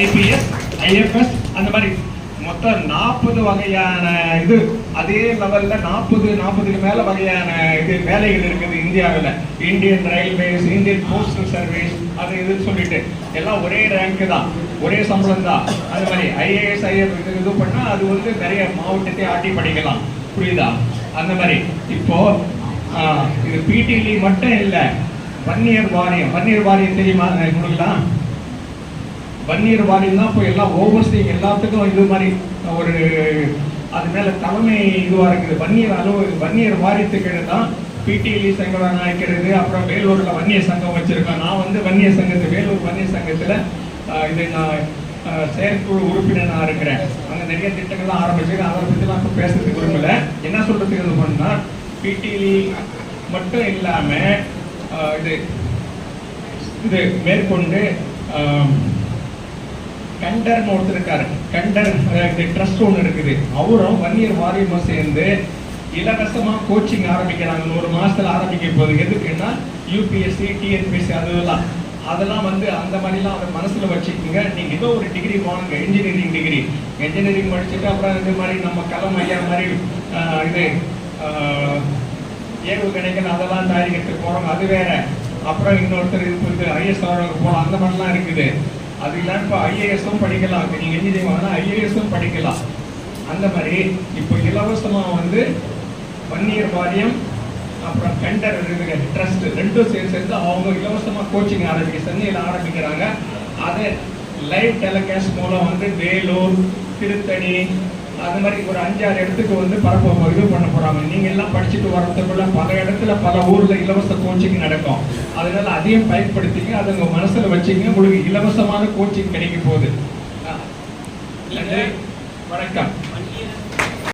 IPS IFS அந்த மாதிரி மொத்தம் நாற்பது வகையான இது. அதே லெவலில் நாற்பது நாற்பதுக்கு மேலே வகையான இது வேலைகள் இருக்குது இந்தியாவில். Indian railways Indian postal service அது இதுன்னு சொல்லிட்டு. எல்லாம் ஒரே ரேங்க்கு தான். ஒரே சம்பளம் தான். அது மாதிரி ஐஏஎஸ் ஐஎஃப் இது இது பண்ணால் அது வந்து நிறைய மாவட்டத்தை ஆட்டி படிக்கலாம். புரியுதா? அந்த மாதிரி. இப்போ இது பிடிலி மட்டும் இல்லை. வன்னியர் வாரியம். வன்னியர் வாரியம் தெரியுமா? உங்களுக்குலாம் வன்னியர் வாரியம் தான் இப்போ எல்லாம் ஓவர்ஸ்டிங் எல்லாத்துக்கும் இது மாதிரி ஒரு அது மேலே தலைமை இதுவாக இருக்குது. வன்னியர் அளவு வன்னியர் வாரியத்துக்கு தான் பிடிஎல்இ சங்கம் நினைக்கிறது அப்புறம் வேலூரில் வன்னியர் சங்கம் வச்சுருக்கேன் நான் வந்து வன்னியர் சங்கத்து வேலூர் வன்னியர் சங்கத்தில் இது நான் செயற்குழு உறுப்பினராக இருக்கிறேன். அங்கே நிறைய திட்டங்கள்லாம் ஆரம்பிச்சிருக்கேன். அதை பற்றிலாம் இப்போ பேசுறதுக்கு விரும்பல. என்ன சொல்கிறதுக்கு இது பண்ணா பிடிஎல்இ மட்டும் இல்லாமல் இது இது மேற்கொண்டு கண்டர்னு ஒருத்தர் இருக்காரு. கண்டர் ட்ரஸ்ட் ஒன்று இருக்குது. அவரும் வன்னியர் வாரியமும் சேர்ந்து இலவசமாக கோச்சிங் ஆரம்பிக்கிறாங்க ஒரு மாதத்தில் ஆரம்பிக்க போகுது. எதுக்குன்னா யூபிஎஸ்சி டிஎன்பிஎஸ்சி அதெல்லாம். அதெல்லாம் வந்து அந்த மாதிரிலாம் அதை மனசில் வச்சுக்கோங்க. நீங்கள் ஏதோ ஒரு டிகிரி வாங்க இன்ஜினியரிங் டிகிரி இன்ஜினியரிங் படிச்சுட்டு அப்புறம் இந்த மாதிரி நம்ம கலம் ஐயா மாதிரி இது ஏவு ஏவுகணைகள் அதெல்லாம் தயாரிக்கிறதுக்கு போகிறோம் அது வேற. அப்புறம் இன்னொருத்தர் இது ஐஎஸ் போகலாம் அந்த மாதிரிலாம் இருக்குது. அது இல்லாம இப்போ ஐஏஎஸும் படிக்கலாம். இப்போ நீங்கள் இன்ஜினியரிங் வாங்கினா ஐஏஎஸும் படிக்கலாம். அந்த மாதிரி இப்போ இலவசமாக வந்து வன்னியர் வாரியம் அப்புறம் கண்டர் ட்ரஸ்ட் ரெண்டும் சேர்ந்து சேர்ந்து அவங்க இலவசமாக கோச்சிங் ஆரம்பிக்க சென்னையில் ஆரம்பிக்கிறாங்க. அதை லைவ் டெலிகாஸ்ட் மூலம் வந்து வேலூர் திருத்தணி அது மாதிரி ஒரு அஞ்சாறு இடத்துக்கு வந்து பரப்ப இது பண்ண போறாங்க. நீங்க எல்லாம் படிச்சுட்டு வரத்துக்குள்ள பல இடத்துல பல ஊர்ல இலவச கோச்சிங் நடக்கும். அதனால அதையும் பயன்படுத்திங்க அதை உங்க மனசுல வச்சுங்க. உங்களுக்கு இலவசமான கோச்சிங் கிடைக்க போகுது. ஆ. வணக்கம்.